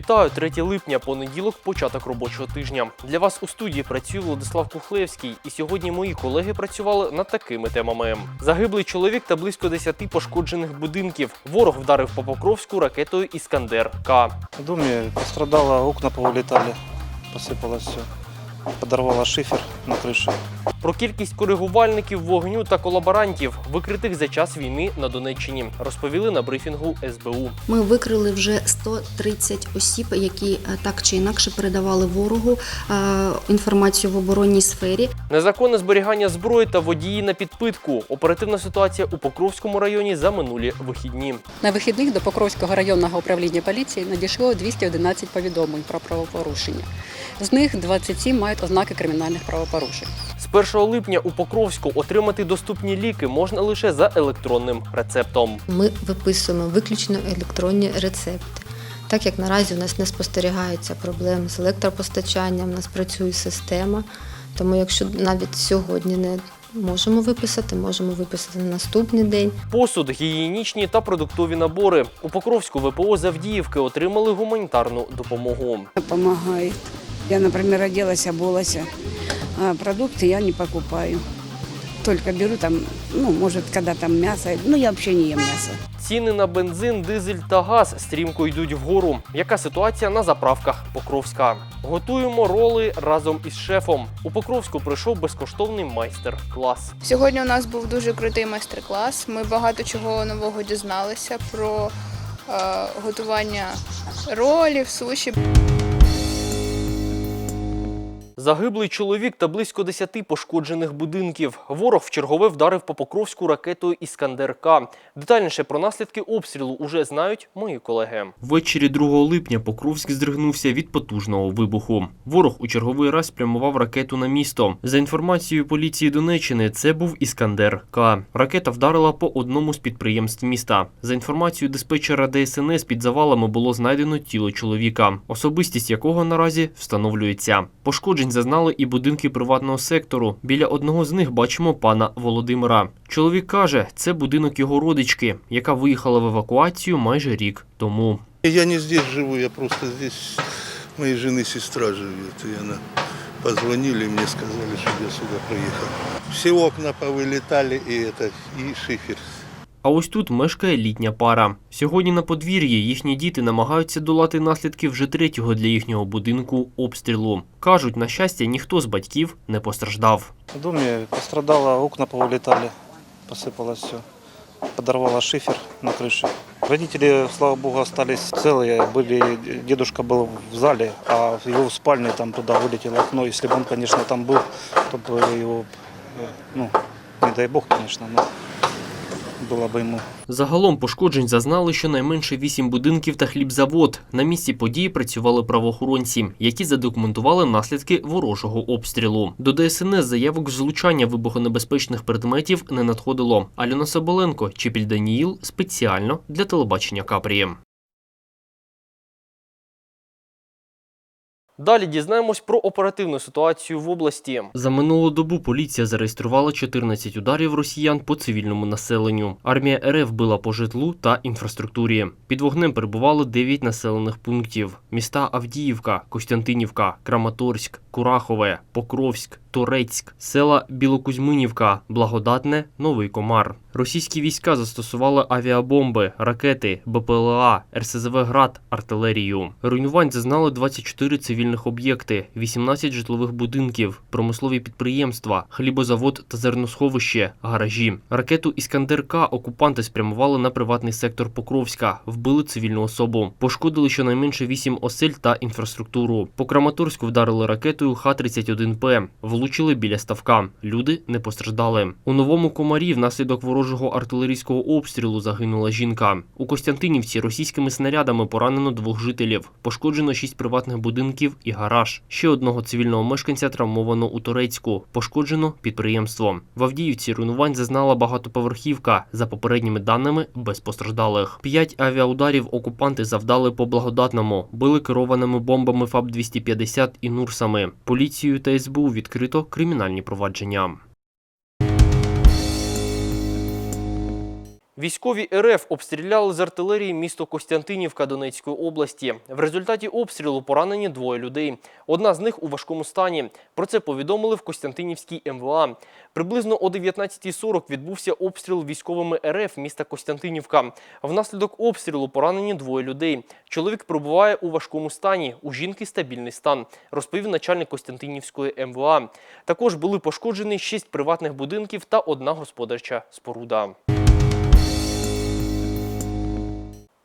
Вітаю 3 липня, понеділок, початок робочого тижня. Для вас у студії працює Владислав Кухлевський, і сьогодні мої колеги працювали над такими темами: загиблий чоловік та близько 10 пошкоджених будинків. Ворог вдарив по Покровську ракетою Іскандер К. В доме пострадало, окна повылетали, посыпалось все. Подорвало шифер на крыше. Про кількість коригувальників вогню та колаборантів, викритих за час війни на Донеччині, розповіли на брифінгу СБУ. Ми викрили вже 130 осіб, які е, так чи інакше передавали ворогу е, інформацію в оборонній сфері. Незаконне зберігання зброї та водії на підпитку. Оперативна ситуація у Покровському районі за минулі вихідні. На вихідних до Покровського районного управління поліції надійшло 211 повідомлень про правопорушення. З них 27 мають ознаки кримінальних правопорушень. З 1 липня у Покровську отримати доступні ліки можна лише за електронним рецептом. Ми виписуємо виключно електронні рецепти. Так як наразі у нас не спостерігається проблем з електропостачанням, у нас працює система. Тому якщо навіть сьогодні не можемо виписати, можемо виписати на наступний день. Посуд, гігієнічні та продуктові набори. У Покровську ВПО з Авдіївки отримали гуманітарну допомогу. помогает. Я, например, оделась, обулась, а продукты я не покупаю. Только беру там, ну, может, когда там мясо. Ну, я вообще не ем мясо. Ціни на бензин, дизель та газ стрімко йдуть вгору. Яка ситуація на заправках Покровська? Готуємо роли разом із шефом. У Покровську прийшов безкоштовний майстер-клас. Сьогодні у нас був дуже крутий майстер-клас. Ми багато чого нового дізналися про е, готування ролів, суші. Загиблий чоловік та близько 10 пошкоджених будинків. Ворог вчергове вдарив по Покровську ракетою Іскандер К. Детальніше про наслідки обстрілу уже знають мої колеги. Ввечері 2 липня Покровськ здригнувся від потужного вибуху. Ворог у черговий раз спрямував ракету на місто. За інформацією поліції Донеччини, це був Іскандер К. Ракета вдарила по одному з підприємств міста. За інформацією диспетчера ДСНС, під завалами було знайдено тіло чоловіка, особистість якого наразі встановлюється. Пошкоджень зазнали і будинки приватного сектору. Біля одного з них бачимо пана Володимира. Чоловік каже, це будинок його родички, яка виїхала в евакуацію майже рік тому. Я не здесь живу, я просто здесь, моей жены сестра живет. И она позвонили, мне сказали, чтобы я сюда приехал. Все окна повылетали, и это, и шифер. А ось тут мешкає літня пара. Сьогодні на подвір'ї їхні діти намагаються долати наслідки вже третього для їхнього будинку обстрілу. Кажуть, на щастя, ніхто з батьків не постраждав. В доме пострадало, окна повылетали, посыпалось все. Подорвало шифер на крыше. Родители, слава богу, остались целые. Были, дедушка был в зале, а его в спальне там туда вылетело окно. Если бы он, конечно, там был, то бы его, э, ну, не дай бог, конечно, но было б йому. Загалом пошкоджень зазнали щонайменше вісім будинків та хлібзавод. На місці події працювали правоохоронці, які задокументували наслідки ворожого обстрілу. До ДСНС заявок з злучання вибухонебезпечних предметів не надходило. Альона Соболенко, Чепіль Даніїл спеціально для телебачення Капрії. Далі дізнаємось про оперативну ситуацію в області. За минулу добу поліція зареєструвала 14 ударів росіян по цивільному населенню. Армія РФ била по житлу та інфраструктурі. Під вогнем перебувало 9 населених пунктів: міста Авдіївка, Костянтинівка, Краматорськ, Курахове, Покровськ, Торецьк, села Білокузьминівка, Благодатне, Новий Комар. Російські війська застосували авіабомби, ракети, БПЛА, РСЗВ «Град», артилерію. Руйнувань зазнали 24 цивільних об'єкти, 18 житлових будинків, промислові підприємства, хлібозавод та зерносховище, гаражі. Ракету «Іскандер-К» окупанти спрямували на приватний сектор Покровська, вбили цивільну особу. Пошкодили щонайменше 8 осель та інфраструктуру. По Краматорську вдарили ракетою Х-31П. Влучили біля ставка. Люди не постраждали. У новому комарі внаслідок ворожого артилерійського обстрілу загинула жінка. У Костянтинівці російськими снарядами поранено двох жителів. Пошкоджено шість приватних будинків і гараж. Ще одного цивільного мешканця травмовано у Турецьку. Пошкоджено підприємство. В Авдіївці руйнувань зазнала багатоповерхівка. За попередніми даними, без постраждалих. П'ять авіаударів окупанти завдали по благодатному. Били керованими бомбами ФАБ-250 і Нурсами. Поліцією та СБУ відкрито кримінальні провадження. Військові РФ обстріляли з артилерії місто Костянтинівка Донецької області. В результаті обстрілу поранені двоє людей. Одна з них у важкому стані. Про це повідомили в Костянтинівській МВА. Приблизно о 19.40 відбувся обстріл військовими РФ міста Костянтинівка. Внаслідок обстрілу поранені двоє людей. Чоловік перебуває у важкому стані. У жінки стабільний стан, розповів начальник Костянтинівської МВА. Також були пошкоджені шість приватних будинків та одна господарча споруда.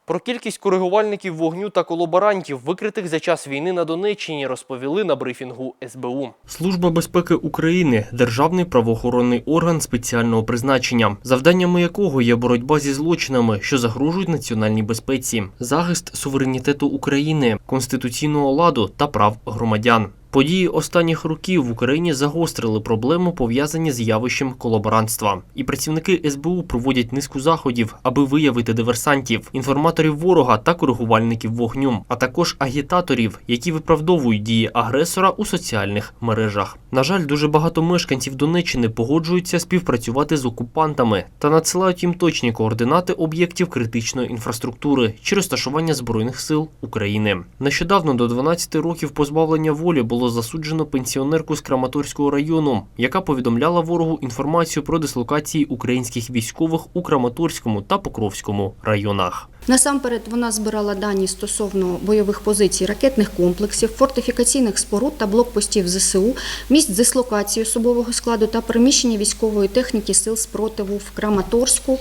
Про кількість коригувальників вогню та колаборантів, викритих за час війни на Донеччині, розповіли на брифінгу СБУ. Служба безпеки України державний правоохоронний орган спеціального призначення, завданнями якого є боротьба зі злочинами, що загрожують національній безпеці, захист суверенітету України, конституційного ладу та прав громадян. Події останніх років в Україні загострили проблему, пов'язані з явищем колаборантства. І працівники СБУ проводять низку заходів, аби виявити диверсантів, інформаторів ворога та коригувальників вогню, а також агітаторів, які виправдовують дії агресора у соціальних мережах. На жаль, дуже багато мешканців Донеччини погоджуються співпрацювати з окупантами та надсилають їм точні координати об'єктів критичної інфраструктури чи розташування збройних сил України. Нещодавно до 12 років позбавлення волі було засуджено пенсіонерку з Краматорського району, яка повідомляла ворогу інформацію про дислокації українських військових у Краматорському та Покровському районах. Насамперед вона збирала дані стосовно бойових позицій ракетних комплексів, фортифікаційних споруд та блокпостів ЗСУ, місць дислокації особового складу та переміщення військової техніки сил спротиву в Краматорську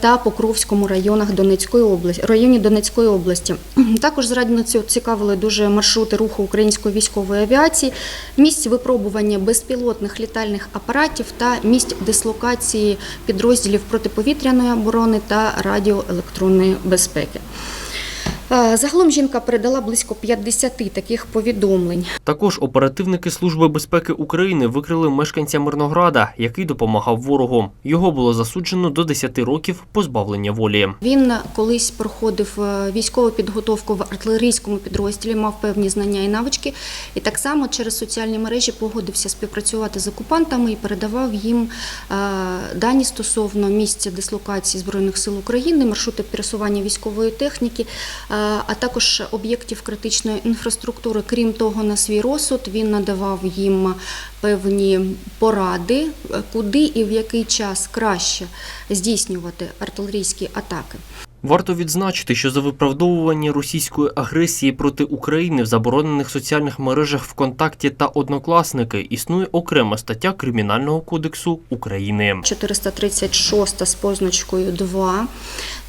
та Покровському районах Донецької області, районі Донецької області. Також зрадницю цікавили дуже маршрути руху української військової авіації, місць випробування безпілотних літальних апаратів та місць дислокації підрозділів протиповітряної оборони та радіоелектронної безпеки. Е, Загалом жінка передала близько 50 таких повідомлень. Також оперативники Служби безпеки України викрили мешканця Мирнограда, який допомагав ворогу. Його було засуджено до 10 років позбавлення волі. Він колись проходив е, військову підготовку в артилерійському підрозділі, мав певні знання і навички, і так само через соціальні мережі погодився співпрацювати з окупантами і передавав їм е, дані стосовно місця дислокації збройних сил України, маршрути пересування військової техніки, а також об'єктів критичної інфраструктури. Крім того, на свій розсуд він надавав їм певні поради, е, куди і в який час краще здійснювати артилерійські атаки. Варто відзначити, що за виправдовування російської агресії проти України в заборонених соціальних мережах ВКонтакті та Однокласники існує окрема стаття Кримінального кодексу України. 436 з позначкою 2.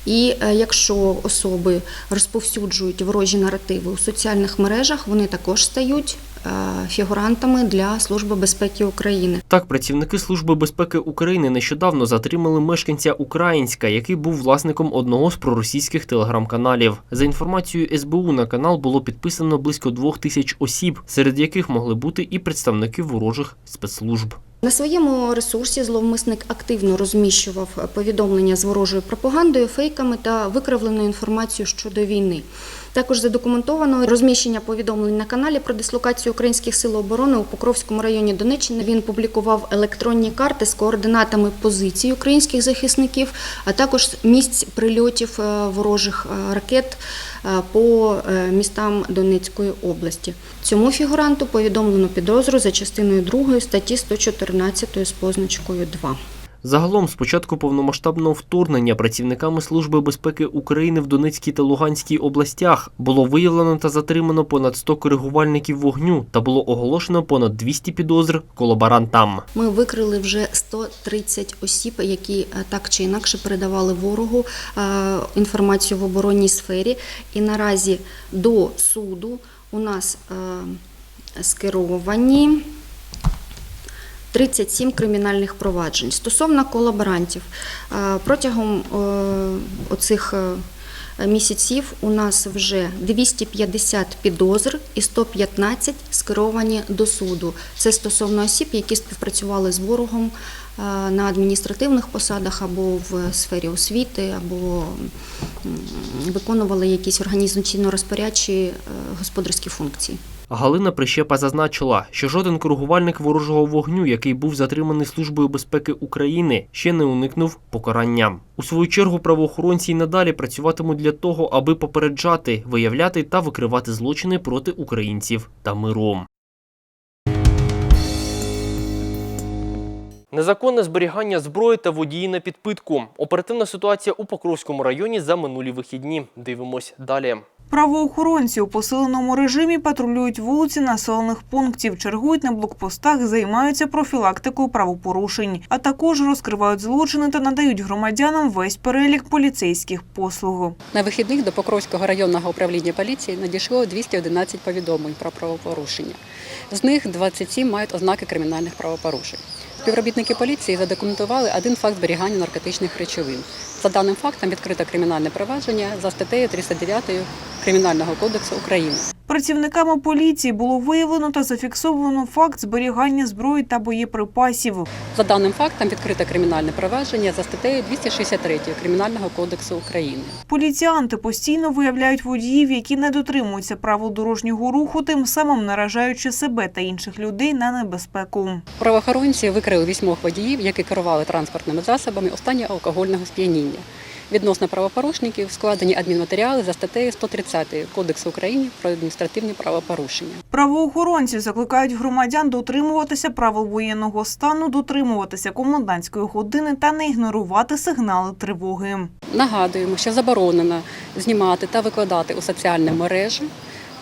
І е, якщо особи розповсюджують ворожі наративи у соціальних мережах, вони також стають е, фігурантами для Служби безпеки України. Так, працівники Служби безпеки України нещодавно затримали мешканця Українська, який був власником одного з проросійських телеграм-каналів. За інформацією СБУ, на канал було підписано близько двох тисяч осіб, серед яких могли бути і представники ворожих спецслужб. На своєму ресурсі зловмисник активно розміщував повідомлення з ворожою пропагандою, фейками та викривленою інформацією щодо війни. Також задокументовано розміщення повідомлень на каналі про дислокацію українських сил оборони у Покровському районі Донеччини. Він публікував електронні карти з координатами позицій українських захисників, а також місць прильотів е, ворожих е, ракет е, по містам Донецької області. Цьому фігуранту повідомлено підозру за частиною 2 статті 114 з позначкою 2. Загалом, з початку повномасштабного вторгнення працівниками Служби безпеки України в Донецькій та Луганській областях було виявлено та затримано понад 100 коригувальників вогню та було оголошено понад 200 підозр колаборантам. Ми викрили вже 130 осіб, які е, так чи інакше передавали ворогу е, інформацію в оборонній сфері. І наразі до суду у нас е, скеровані 37 кримінальних проваджень. Стосовно колаборантів, е, протягом е, оцих е, місяців у нас вже 250 підозр і 115 скеровані до суду. Це стосовно осіб, які співпрацювали з ворогом на адміністративних посадах або в сфері освіти, або виконували якісь організаційно-розпорядчі господарські функції. Галина Прищепа зазначила, що жоден коригувальник ворожого вогню, який був затриманий Службою безпеки України, ще не уникнув покарання. У свою чергу правоохоронці й надалі працюватимуть для того, аби попереджати, виявляти та викривати злочини проти українців та миру. Незаконне зберігання зброї та водії на підпитку. Оперативна ситуація у Покровському районі за минулі вихідні. Дивимось далі. Правоохоронці у посиленому режимі патрулюють вулиці населених пунктів, чергують на блокпостах, займаються профілактикою правопорушень, а також розкривають злочини та надають громадянам весь перелік поліцейських послуг. На вихідних до Покровського районного управління поліції надійшло 211 повідомлень про правопорушення. З них 27 мають ознаки кримінальних правопорушень. Співробітники поліції задокументували один факт зберігання наркотичних речовин. За даним фактом відкрито кримінальне провадження за статтею 309 Кримінального кодексу України. Працівниками поліції було виявлено та зафіксовано факт зберігання зброї та боєприпасів. За даним фактом відкрито кримінальне провадження за статтею 263 Кримінального кодексу України. Поліціянти постійно виявляють водіїв, які не дотримуються правил дорожнього руху, тим самим наражаючи себе та інших людей на небезпеку. Правоохоронці викрили вісьмох водіїв, які керували транспортними засобами стані алкогольного сп'яніння. Відносно правопорушників складені адмінматеріали за статтею 130 Кодексу України про адміністративні правопорушення. Правоохоронці закликають громадян дотримуватися правил воєнного стану, дотримуватися комендантської години та не ігнорувати сигнали тривоги. Нагадуємо, що заборонено знімати та викладати у соціальні мережі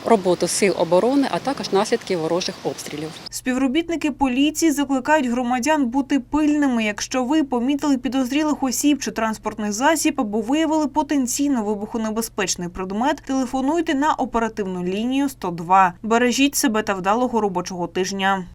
роботу сил оборони, а також наслідки ворожих обстрілів. Співробітники поліції закликають громадян бути пильними, якщо ви помітили підозрілих осіб чи транспортний засіб або виявили потенційно вибухонебезпечний предмет. Телефонуйте на оперативну лінію 102. Бережіть себе та вдалого робочого тижня.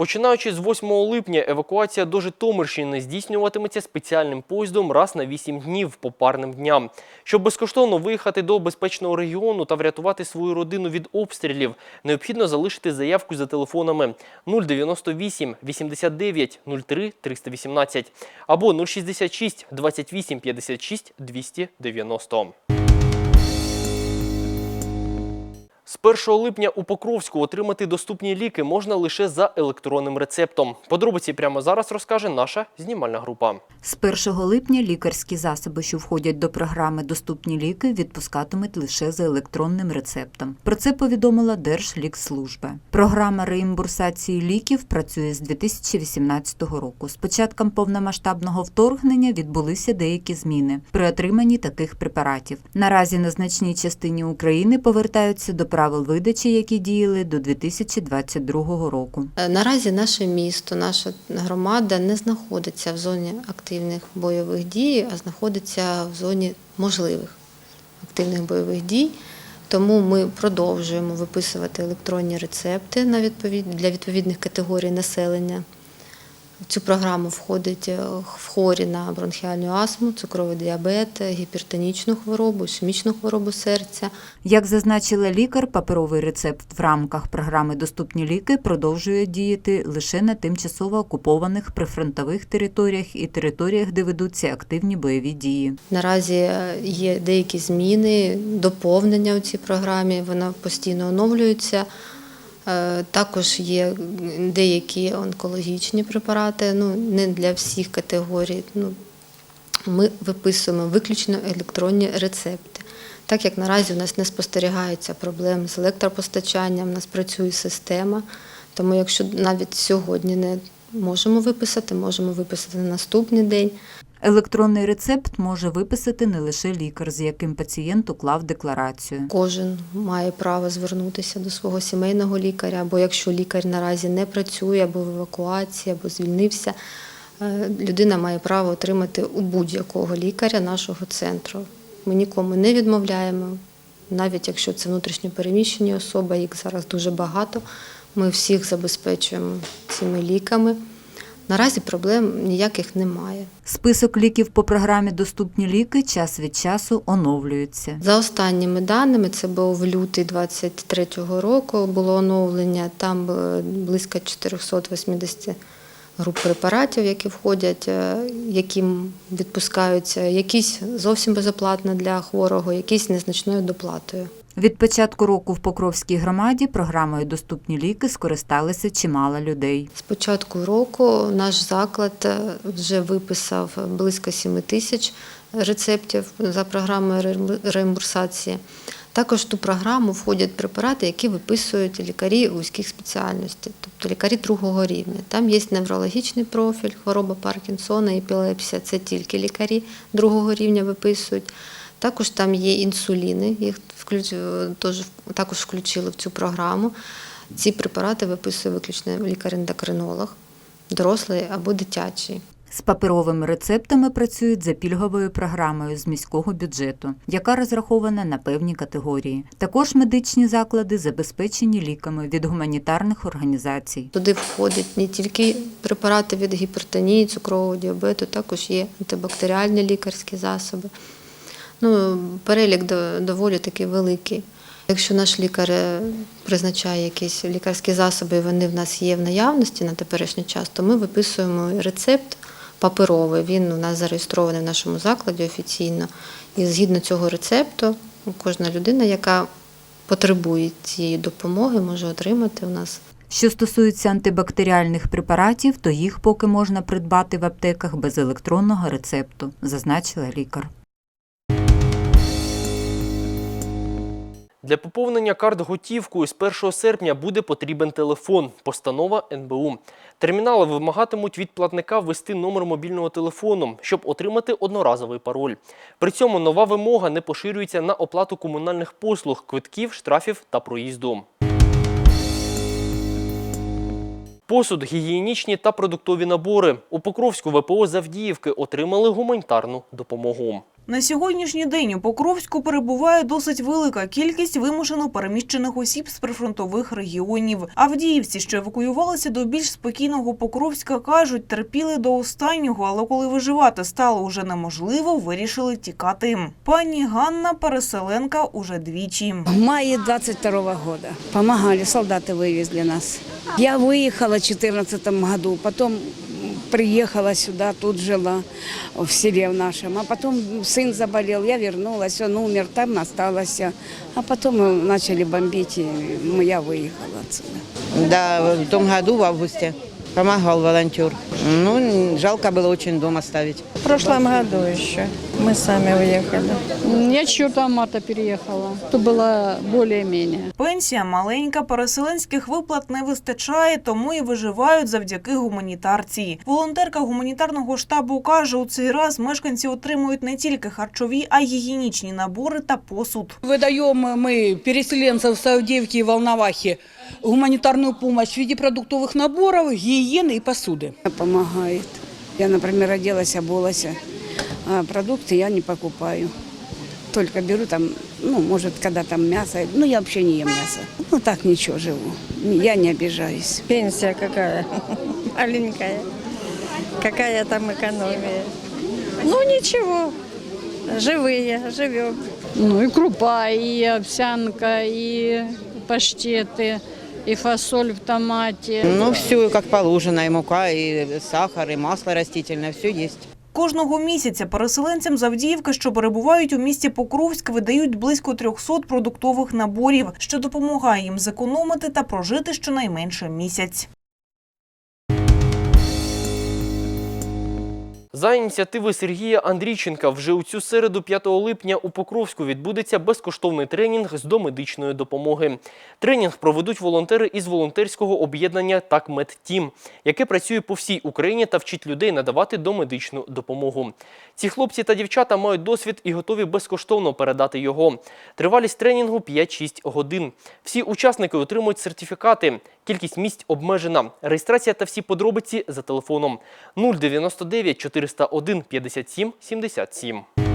Починаючи з 8 липня, евакуація до Житомирщини здійснюватиметься спеціальним поїздом раз на 8 днів по парним дням. Щоб безкоштовно виїхати до безпечного регіону та врятувати свою родину від обстрілів, необхідно залишити заявку за телефонами 098 89 03 318 або 066 28 56 290. З 1 липня у Покровську отримати доступні ліки можна лише за електронним рецептом. Подробиці прямо зараз розкаже наша знімальна група. З 1 липня лікарські засоби, що входять до програми Доступні ліки, відпускатимуть лише за електронним рецептом. Про це повідомила Держлікслужба. Програма реімбурсації ліків працює з 2018 року. З початком повномасштабного вторгнення відбулися деякі зміни при отриманні таких препаратів. Наразі на значній частині України повертаються до правил видачі, які діяли до 2022 року. Е, Наразі наше місто, наша громада не знаходиться в зоні активних бойових дій, а знаходиться в зоні можливих активних бойових дій. Тому ми продовжуємо виписувати електронні рецепти на відповідь для відповідних категорій населення. В цю програму входить е, хворі на бронхіальну астму, цукровий діабет, гіпертонічну хворобу, ішемічну хворобу серця, Як зазначила лікар, паперовий рецепт в рамках програми Доступні ліки продовжує діяти лише на тимчасово окупованих прифронтових територіях і територіях, де ведуться активні бойові дії. Наразі е, є деякі зміни, доповнення у цій програмі. Вона постійно оновлюється. Е, Також є деякі онкологічні препарати, ну не для всіх категорій. Ну, ми виписуємо виключно електронні рецепти. Так як наразі у нас не спостерігається проблем з електропостачанням, у нас працює система. Тому якщо навіть сьогодні не можемо виписати, можемо виписати на наступний день. Електронний рецепт може виписати не лише лікар, з яким пацієнт уклав декларацію. Кожен має право звернутися до свого сімейного лікаря, або якщо лікар наразі не працює, або в евакуації, або звільнився, е, людина має право отримати у будь-якого лікаря нашого центру. Ми нікому не відмовляємо, навіть якщо це внутрішньо переміщені особи, їх зараз дуже багато. Ми всіх забезпечуємо цими ліками. Наразі проблем ніяких немає. Список ліків по програмі Доступні ліки час від часу оновлюється. За останніми даними, це був лютий 23-го року, було оновлення, там близько 480 груп препаратів, які входять, е, яким відпускаються, якісь зовсім безоплатно для хворого, якісь незначною доплатою. Від початку року в Покровській громаді програмою Доступні ліки скористалися чимало людей. З початку року наш заклад е, вже виписав близько 7 тисяч рецептів за програмою реімбу- реімбурсації. Також в ту програму входять препарати, які виписують лікарі вузьких спеціальностей, тобто лікарі другого рівня. Там є неврологічний профіль, хвороба Паркінсона, епілепсія це тільки лікарі другого рівня виписують. Також там є інсуліни, їх також включили в цю програму. Ці препарати виписує виключно лікар-ендокринолог, дорослий або дитячий. З паперовими рецептами працюють за пільговою програмою з міського бюджету, яка розрахована на певні категорії. Також медичні заклади забезпечені ліками від гуманітарних організацій. Туди входять не тільки препарати від гіпертонії, цукрового діабету, також є антибактеріальні лікарські засоби. Ну, перелік доволі такий великий. Якщо наш лікар е, призначає якісь лікарські засоби, вони в нас є в наявності на теперішній час, то ми виписуємо рецепт паперовий. Він у нас зареєстрований в нашому закладі офіційно. І згідно цього рецепту, кожна людина, яка потребує цієї допомоги, може отримати у нас Що стосується антибактеріальних препаратів, то їх поки можна придбати в аптеках без електронного рецепту, зазначила лікар. Для поповнення карт готівкою з 1 серпня буде потрібен телефон. Постанова НБУ. Термінали вимагатимуть від платника ввести номер мобільного телефону, щоб отримати одноразовий пароль. При цьому нова вимога не поширюється на оплату комунальних послуг, квитків, штрафів та проїзду. Посуд, гігієнічні та продуктові набори. У Покровську ВПО Завдіївки отримали гуманітарну допомогу. На сьогоднішній день у Покровську перебуває досить велика кількість вимушено переміщених осіб з прифронтових регіонів. Авдіївці, що евакуювалися до більш спокійного Покровська, кажуть, терпіли до останнього, але коли виживати стало уже неможливо, вирішили тікати. Пані Ганна переселенка уже двічі. В мае 22 года помогали, солдаты вывезли нас. Я выехала в 2014 году, потом приехала сюда, тут жила в селе в нашем. А потом сын заболел, я вернулась, он умер, там осталась. А потом э, начали бомбить, и я выехала отсюда. Да, в том году, в августе, помогал волонтер. Ну, жалко было очень дома ставить. В прошлом году еще мы сами уехали. Я 4 марта переехала. То было более-менее. Пенсія маленька, переселенських виплат не вистачає, тому і виживають завдяки гуманітарці. Волонтерка гуманітарного штабу каже, у цей раз мешканці отримують не тільки харчові, а й гігієнічні набори та посуд. Выдаем мы переселенцев с Авдеевки и Волновахи гуманитарную помощь в виде продуктовых наборов, гигиены и посуды. Помогает. Я, например, оделась, обулась, А продукты я не покупаю. Только беру там, ну, может, когда там мясо. Ну, я вообще не ем мясо. Ну, так ничего, живу. Я не обижаюсь. Пенсия какая? Маленькая. Какая там экономия? Ну ничего, живые, живем. Ну и крупа, и овсянка, и паштеты, и фасоль в томате. Ну, все как положено, и мука, и сахар, и масло растительное, все есть. Кожного місяця переселенцям з Авдіївки, що перебувають у місті Покровськ, видають близько 300 продуктових наборів, що допомагає їм зекономити та прожити щонайменше місяць. За ініціативи Сергія Андрійченка вже у цю середу 5 липня у Покровську відбудеться безкоштовний тренінг з домедичної допомоги. Тренінг проведуть волонтери із волонтерського об'єднання «Так Медтім», яке працює по всій Україні та вчить людей надавати домедичну допомогу. Ці хлопці та дівчата мають досвід і готові безкоштовно передати його. Тривалість тренінгу 5-6 годин. Всі учасники отримують сертифікати. Кількість місць обмежена. Реєстрація та всі подробиці за телефоном 099 401 57 77.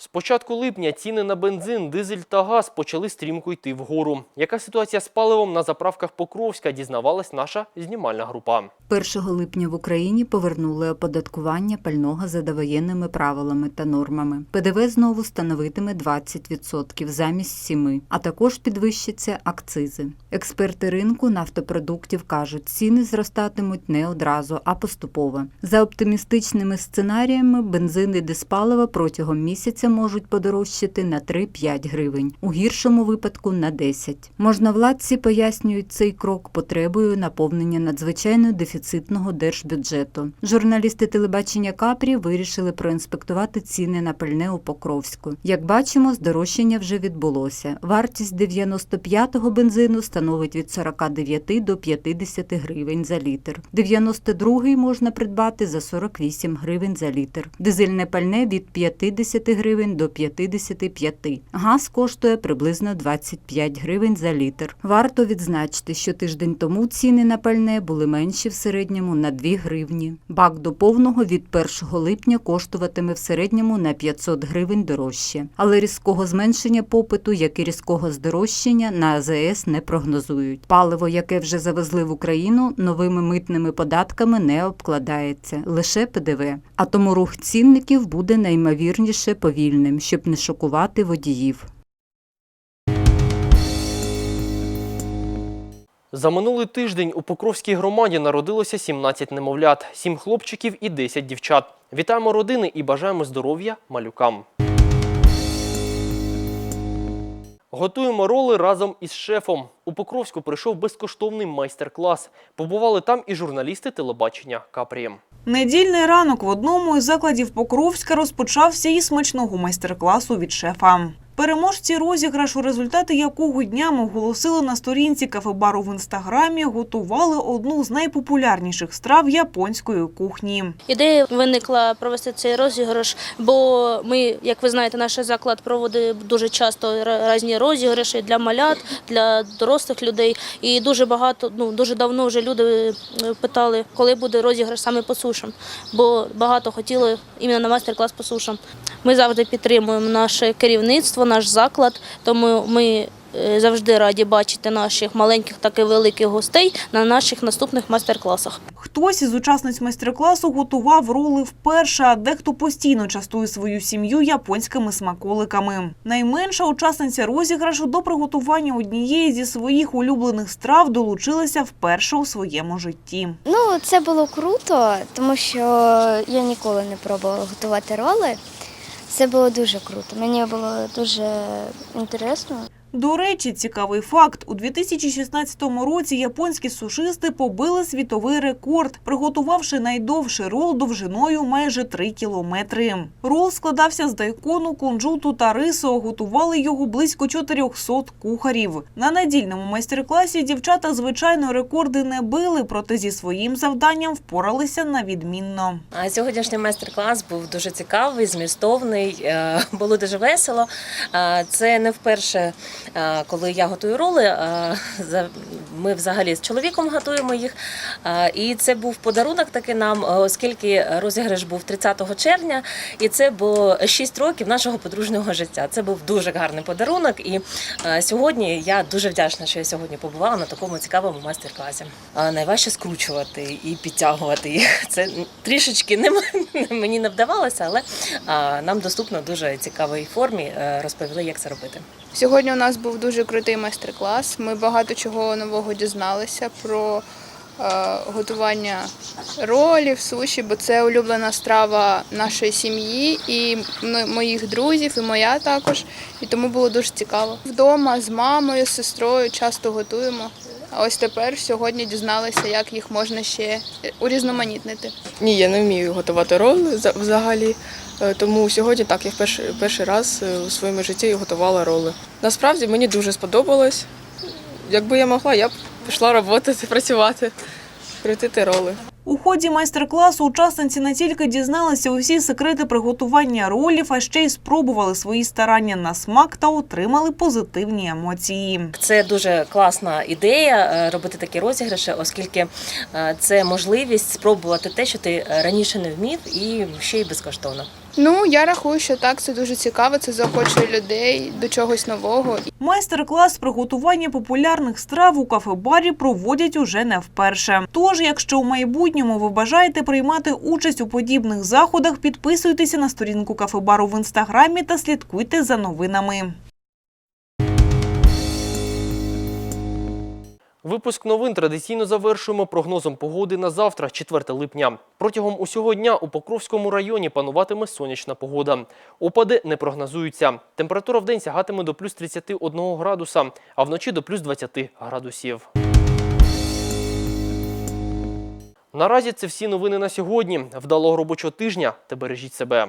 З початку липня ціни на бензин, дизель та газ почали стрімко йти вгору. Яка ситуація з паливом на заправках Покровська, дізнавалась наша знімальна група. 1 липня в Україні повернули оподаткування пального за довоєнними правилами та нормами. ПДВ знову становитиме 20% замість 7%, а також підвищаться акцизи. Експерти ринку нафтопродуктів кажуть, ціни зростатимуть не одразу, а поступово. За оптимістичними сценаріями, бензин і диспалива протягом місяця можуть подорожчати на 3-5 гривень, у гіршому випадку на 10. Можновладці пояснюють цей крок потребою наповнення надзвичайно дефіцитного держбюджету. Журналісти телебачення Капрі вирішили проінспектувати ціни на пальне у Покровську. Як бачимо, здорожчання вже відбулося. Вартість 95-го бензину становить від 49 до 50 гривень за літр. 92-й можна придбати за 48 гривень за літр. Дизельне пальне від 50 гривень до 55. Газ коштує приблизно 25 гривень за літр. Варто відзначити, що тиждень тому ціни на пальне були менші в середньому на 2 гривні. Бак до повного від 1 липня коштуватиме в середньому на 500 гривень дорожче. Але різкого зменшення попиту, як і різкого здорожчання, на АЗС не прогнозують. Паливо, яке вже завезли в Україну, новими митними податками не обкладається, лише ПДВ. А тому рух цінників буде найімовірніше повільним, щоб не шокувати водіїв. За минулий тиждень у Покровській громаді народилося 17 немовлят, 7 хлопчиків і 10 дівчат. Вітаємо родини і бажаємо здоров'я малюкам. Готуємо роли разом із шефом. У Покровську прийшов безкоштовний майстер-клас. Побували там і журналісти телебачення Капрієм. Недільний ранок в одному із закладів Покровська розпочався із смачного майстер-класу від шефа. Переможці розіграшу, результати якого днями оголосили на сторінці кафе-бару в інстаграмі, готували одну з найпопулярніших страв японської кухні. Ідея виникла провести цей розіграш, бо ми, як ви знаєте, наш заклад проводить дуже часто різні розіграші для малят, для дорослих людей. І дуже багато, ну дуже давно вже люди е, питали, коли буде розіграш саме по сушам, бо багато хотіли іменно на майстер-клас по сушам. Ми завжди підтримуємо наше керівництво, наш заклад, тому ми. е, Завжди раді бачити наших маленьких, так і великих гостей на наших наступних майстер-класах. Хтось із учасниць майстер-класу готував роли вперше, а дехто постійно частує свою сім'ю японськими смаколиками. Найменша учасниця розіграшу до приготування однієї зі своїх улюблених страв долучилася вперше у своєму житті. Ну, це було круто, тому що я ніколи не пробувала готувати роли. Це було дуже круто. Мені було дуже інтересно. До речі, цікавий факт: у 2016 році японські сушисти побили світовий рекорд, приготувавши найдовший рол довжиною майже 3 кілометри. Рол складався з дайкону, кунжуту та рису. Готували його близько 400 кухарів. На недільному майстер-класі дівчата, звичайно, рекорди не били, проте зі своїм завданням впоралися на відмінно. А Сьогоднішній майстер-клас був дуже цікавий, змістовний, е, було дуже весело. Е, Це не вперше, коли я готую роли. е, Ми взагалі з чоловіком готуємо їх. Е, І це був подарунок таки нам, е, оскільки розіграш був 30 червня, і це було 6 років нашого подружнього життя. Це був дуже гарний подарунок. І е, сьогодні я дуже вдячна, що я сьогодні побувала на такому цікавому майстер-класі. Е, Найважче скручувати і підтягувати їх. Це трішечки не мені не вдавалося, але нам доступно дуже цікавій формі е, розповіли, як це робити. Сьогодні у нас був дуже крутий майстер-клас. Ми багато чого нового дізналися про е, готування ролів, суші, бо це улюблена страва нашої сім'ї і моїх друзів, і моя також. І тому було дуже цікаво. Вдома з мамою, з сестрою часто готуємо. А ось тепер сьогодні дізналися, як їх можна ще урізноманітнити. Ні, я не вмію готувати роли взагалі. Е, Тому сьогодні так я перший, перший раз е, у своєму житті готувала роли. Насправді мені дуже сподобалось. Якби я могла, я б пішла роботи, працювати, крутити роли. У ході майстер-класу учасниці не тільки дізналися усі секрети приготування ролів, а ще й спробували свої старання на смак та отримали позитивні емоції. Це дуже класна ідея е, робити такі розіграші, оскільки це можливість спробувати те, що ти раніше не вмів, і ще й безкоштовно. Ну, я рахую, що так, це дуже цікаво, це заохочує людей до чогось нового. Майстер-клас приготування популярних страв у кафе-барі проводять уже не вперше. Тож, якщо у майбутньому ви бажаєте приймати участь у подібних заходах, підписуйтеся на сторінку кафе-бару в інстаграмі та слідкуйте за новинами. Випуск новин традиційно завершуємо прогнозом погоди на завтра, 4 липня. Протягом усього дня у Покровському районі пануватиме сонячна погода. Опади не прогнозуються. Температура в день сягатиме до плюс 31 градуса, а вночі до плюс 20 градусів. Наразі це всі новини на сьогодні. Вдалого робочого тижня та бережіть себе.